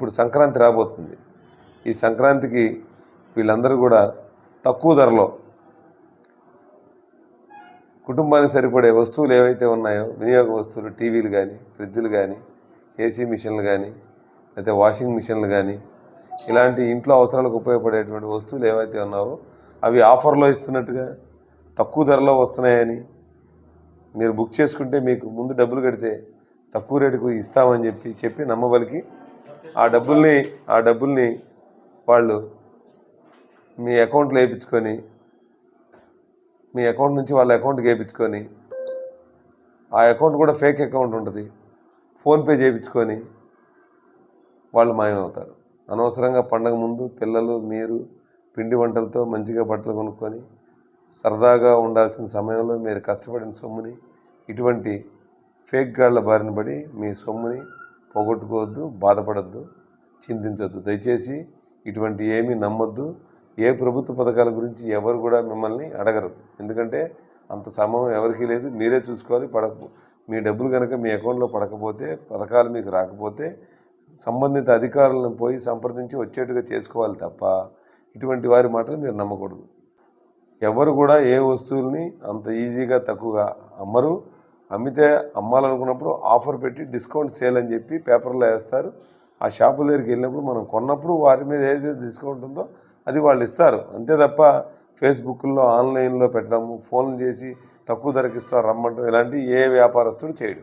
ఇప్పుడు సంక్రాంతి రాబోతుంది. ఈ సంక్రాంతికి వీళ్ళందరూ కూడా తక్కువ ధరలో కుటుంబానికి సరిపడే వస్తువులు ఏవైతే ఉన్నాయో వినియోగ వస్తువులు టీవీలు కానీ ఫ్రిడ్జ్లు కానీ ఏసీ మిషన్లు కానీ లేకపోతే వాషింగ్ మిషన్లు కానీ ఇలాంటి ఇంట్లో అవసరాలకు ఉపయోగపడేటువంటి వస్తువులు ఏవైతే ఉన్నావో అవి ఆఫర్లో ఇస్తున్నట్టుగా తక్కువ ధరలో వస్తున్నాయని మీరు బుక్ చేసుకుంటే మీకు ముందు డబ్బులు కడితే తక్కువ రేటుకు ఇస్తామని చెప్పి చెప్పి నమ్మబలికి ఆ డబ్బుల్ని ఆ డబ్బుల్ని వాళ్ళు మీ అకౌంట్లో వేయించుకొని మీ అకౌంట్ నుంచి వాళ్ళ అకౌంట్కి వేయించుకొని ఆ అకౌంట్ కూడా ఫేక్ అకౌంట్ ఉంటుంది. ఫోన్పే చేయించుకొని వాళ్ళు మాయమవుతారు. అనవసరంగా పండగ ముందు పిల్లలు మీరు పిండి వంటలతో మంచిగా బట్టలు కొనుక్కొని సరదాగా ఉండాల్సిన సమయంలో మీరు కష్టపడిన సొమ్ముని ఇటువంటి ఫేక్ గాళ్ళ బారిన పడి మీ సొమ్ముని పోగొట్టుకోవద్దు బాధపడద్దు చింతించొద్దు. దయచేసి ఇటువంటి ఏమీ నమ్మొద్దు. ఏ ప్రభుత్వ పథకాల గురించి ఎవరు కూడా మిమ్మల్ని అడగరు. ఎందుకంటే అంత సమయం ఎవరికీ లేదు. మీరే చూసుకోవాలి. పడక మీ డబ్బులు కనుక మీ అకౌంట్లో పడకపోతే పథకాలు మీకు రాకపోతే సంబంధిత అధికారులను పోయి సంప్రదించి వచ్చేట్టుగా చేసుకోవాలి తప్ప ఇటువంటి వారి మాటలు మీరు నమ్మకూడదు. ఎవరు కూడా ఏ వస్తువుల్ని అంత ఈజీగా తక్కువగా అమ్మరు. అమ్మితే అమ్మాలనుకున్నప్పుడు ఆఫర్ పెట్టి డిస్కౌంట్ సేల్ అని చెప్పి పేపర్లో వేస్తారు. ఆ షాపుల దగ్గరికి వెళ్ళినప్పుడు మనం కొన్నప్పుడు వారి మీద ఏదైతే డిస్కౌంట్ ఉందో అది వాళ్ళు ఇస్తారు. అంతే తప్ప ఫేస్బుక్లో ఆన్లైన్లో పెట్టడము ఫోన్ చేసి తక్కువ ధరకి ఇస్తారు రమ్మంటాం ఇలాంటి ఏ వ్యాపారస్తుడు చేయడు.